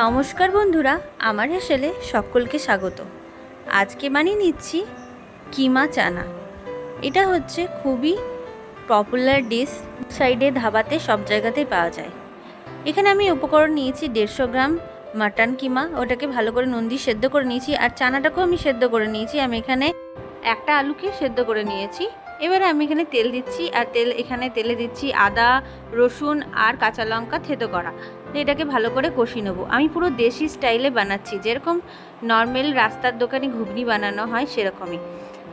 নমস্কার বন্ধুরা, আমার হেসেলে সকলকে স্বাগত। আজকে বানিয়ে নিচ্ছি কিমা চানা। এটা হচ্ছে খুবই পপুলার ডিশ সাইডে ধাবাতে সব জায়গাতেই পাওয়া যায়। এখানে আমি উপকরণ নিয়েছি দেড়শো গ্রাম মাটন কিমা। ওটাকে ভালো করে নুন দিয়ে সেদ্ধ করে নিয়েছি। আর চানাটাকেও আমি সেদ্ধ করে নিয়েছি। আমি এখানে একটা আলুকে সেদ্ধ করে নিয়েছি। এবারে আমি এখানে তেল দিচ্ছি, আর তেল এখানে তেলে দিচ্ছি আদা, রসুন আর কাঁচা লঙ্কা, থেতো করা। এটাকে ভালো করে কষি নেব। আমি পুরো দেশি স্টাইলে বানাচ্ছি, যেরকম নর্মাল রাস্তার দোকানে ঘুগনি বানানো হয় সেরকমই।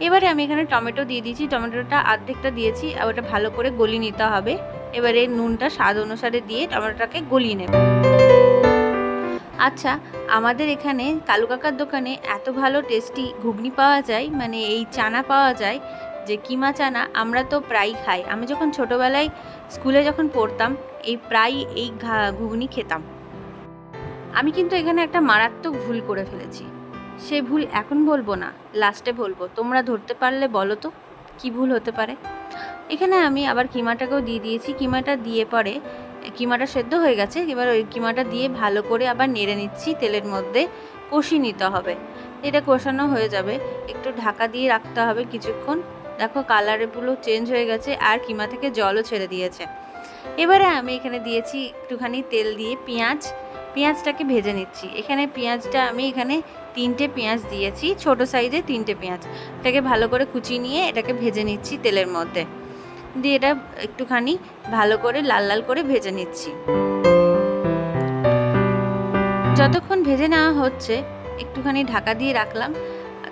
এবারে আমি এখানে টমেটো দিয়ে দিয়েছি, টমেটোটা অর্ধেকটা দিয়েছি, আর ওটা ভালো করে গলিয়ে নিতে হবে। এবারে নুনটা স্বাদ অনুসারে দিয়ে টমেটোটাকে গলিয়ে নেব। আচ্ছা আমাদের এখানে কালু কাকার দোকানে এত ভালো টেস্টি ঘুগনি পাওয়া যায় মানে এই চানা পাওয়া যায় যে কিমা চানা আমরা তো প্রায়ই খাই। আমি যখন ছোটোবেলায় স্কুলে যখন পড়তাম, এই প্রায় এই ঘুগনি খেতাম। আমি কিন্তু এখানে একটা মারাত্মক ভুল করে ফেলেছি। সে ভুল এখন বলব না লাস্টে বলব। তোমরা ধরতে পারলে বলো তো, কী ভুল হতে পারে? এখানে আমি আবার কিমাটাকেও দিয়ে দিয়েছি। কিমাটা দিয়ে পরে, কিমাটা সেদ্ধ হয়ে গেছে, এবার ওই কিমাটা দিয়ে ভালো করে আবার নেড়ে নিচ্ছি, তেলের মধ্যে কষি নিতে হবে। এটা কষানো হয়ে যাবে। একটু ঢাকা দিয়ে রাখতে হবে কিছুক্ষণ। দেখো কালারগুলো চেঞ্জ হয়ে গেছে আর কিমা থেকে জলও ছেড়ে দিয়েছে। এবারে আমি এখানে দিয়েছি একটুখানি তেল দিয়ে পেঁয়াজ। পেঁয়াজটাকে ভেজে নিচ্ছি। এখানে পেঁয়াজটা আমি এখানে তিনটে পেঁয়াজ দিয়েছি, ছোট সাইজে তিনটে পেঁয়াজ। এটাকে ভালো করে কুচিয়ে নিয়ে এটাকে ভেজে নিচ্ছি তেলের মধ্যে। দিয়ে এটা একটুখানি ভালো করে লাল লাল করে ভেজে নিচ্ছি। যতক্ষণ ভেজে নেওয়া হচ্ছে, একটুখানি ঢাকা দিয়ে রাখলাম।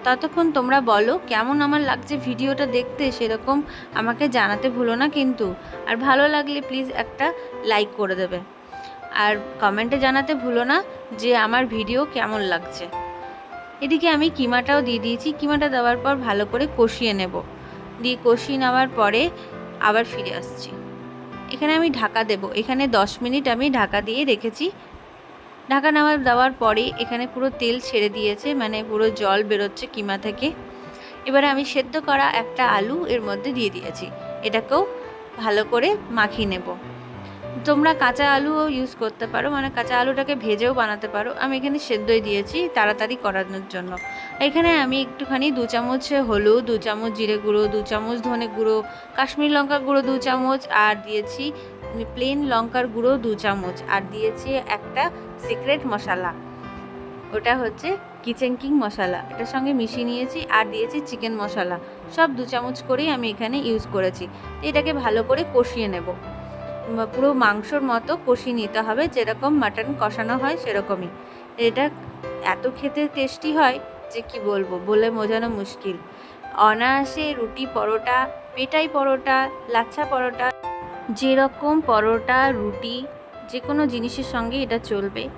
ততক্ষণ তোমরা বলো, কেমন আমার লাগছে ভিডিওটা দেখতে সেরকম আমাকে জানাতে ভুলো না কিন্তু। আর ভালো লাগলে প্লিজ একটা লাইক করে দেবে। আর কমেন্টে জানাতে ভুলো না যে আমার ভিডিও কেমন লাগছে। এদিকে আমি কিমাটাও দিয়ে দিয়েছি। কিমাটা দেওয়ার পর ভালো করে কষিয়ে নেব। দিয়ে কষিয়ে নেওয়ার পরে আবার ফিরে আসছি। এখানে আমি ঢাকা দেব। এখানে দশ মিনিট আমি ঢাকা দিয়ে রেখেছি। ঢাকা নামার দেওয়ার পরে এখানে পুরো তেল ছেড়ে দিয়েছে মানে পুরো জল বেরোচ্ছে কিমা থেকে। এবারে আমি সেদ্ধ করা একটা আলু এর মধ্যে দিয়ে দিয়েছি। এটাকেও ভালো করে মাখিয়ে নেব। তোমরা কাঁচা আলুও ইউজ করতে পারো মানে কাঁচা আলুটাকে ভেজেও বানাতে পারো। আমি এখানে সেদ্ধই দিয়েছি তাড়াতাড়ি করানোর জন্য। এখানে আমি একটুখানি দু চামচ হলুদ, দু চামচ জিরে গুঁড়ো, দু চামচ ধনে গুঁড়ো, কাশ্মীর লঙ্কা গুঁড়ো দু চামচ, আর দিয়েছি প্লেন লঙ্কার গুঁড়ো দু চামচ, আর দিয়েছি একটা সিক্রেট মশলা। ওটা হচ্ছে কিচেন কিং মশলা। এটার সঙ্গে মিশিয়ে নিয়েছি, আর দিয়েছি চিকেন মশলা। সব দু চামচ করেই আমি এখানে ইউজ করেছি। এটাকে ভালো করে কষিয়ে নেব। পুরো মাংসর মতো কষিয়ে নিতে হবে। যেরকম মাটন কষানো হয় সেরকমই। এটা এত খেতে টেস্টি হয় যে কি বলব? বলে বোঝানো মুশকিল। অনায়াসে রুটি পরোটা, পেটাই পরোটা, লাচ্ছা পরোটা, যেরকম পরোটা, রুটি যে কোনো জিনিসের সঙ্গে এটা চলবে।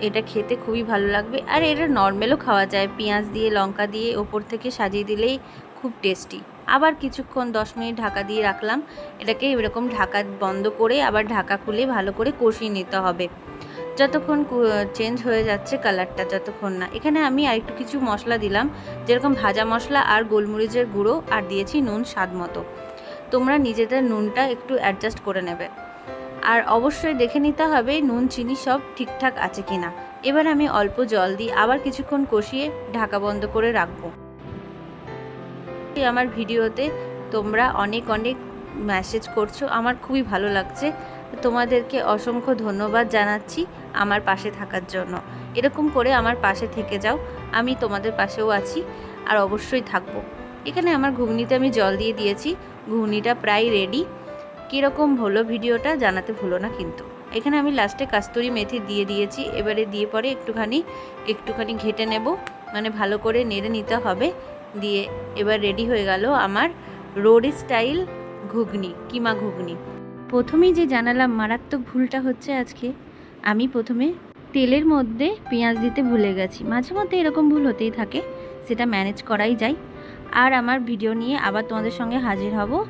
এটা খেতে খুবই ভালো লাগবে। আর এটা নর্মালও খাওয়া যায়। পেঁয়াজ দিয়ে, লঙ্কা দিয়ে ওপর থেকে সাজিয়ে দিলেই খুব টেস্টি আবার কিছুক্ষণ দশ মিনিট ঢাকা দিয়ে রাখলাম। এটাকে এরকম ঢাকা বন্ধ করে, আবার ঢাকা খুলে ভালো করে কষিয়ে নিতে হবে। যতক্ষণ চেঞ্জ হয়ে যাচ্ছে কালারটা যতক্ষণ না। এখানে আমি আরেকটু কিছু মশলা দিলাম। যেরকম ভাজা মশলা আর গোলমরিচের গুঁড়ো, আর দিয়েছি নুন স্বাদ মতো। তোমরা নিজেদের নুনটা একটু অ্যাডজাস্ট করে নেবে। আর অবশ্যই দেখে নিতে হবে নুন, চিনি সব ঠিকঠাক আছে কিনা। এবার আমি অল্প জল দিই আবার কিছুক্ষণ কষিয়ে ঢাকা বন্ধ করে রাখব। আমার ভিডিওতে তোমরা অনেক অনেক মেসেজ করছ, আমার খুবই ভালো লাগছে। তোমাদেরকে অসংখ্য ধন্যবাদ জানাচ্ছি আমার পাশে থাকার জন্য। এরকম করে আমার পাশে থেকে যাও, আমি তোমাদের পাশেও আছি আর অবশ্যই থাকব। এখানে আমার ঘুগনিতে আমি জল দিয়ে দিয়েছি, ঘুগনিটা প্রায় রেডি কীরকম হলো ভিডিওটা জানাতে ভুলো না কিন্তু। এখানে আমি লাস্টে কাস্তুরি মেথি দিয়ে দিয়েছি, এবারে দিয়ে পরে একটুখানি একটুখানি ঘেটে নেব মানে ভালো করে নেড়ে নিতে হবে। দিয়ে এবার রেডি হয়ে গেল আমার রোড স্টাইল ঘুগনি, কিমা ঘুগনি। প্রথমেই যে জানালাম মারাত্মক ভুলটা হচ্ছে আজকে, আমি প্রথমে তেলের মধ্যে পেঁয়াজ দিতে ভুলে গেছি। মাঝে মধ্যে এরকম ভুল হতেই থাকে, সেটা ম্যানেজ করাই যায়। আর আমার ভিডিও নিয়ে আবার তোমাদের সঙ্গে হাজির হব।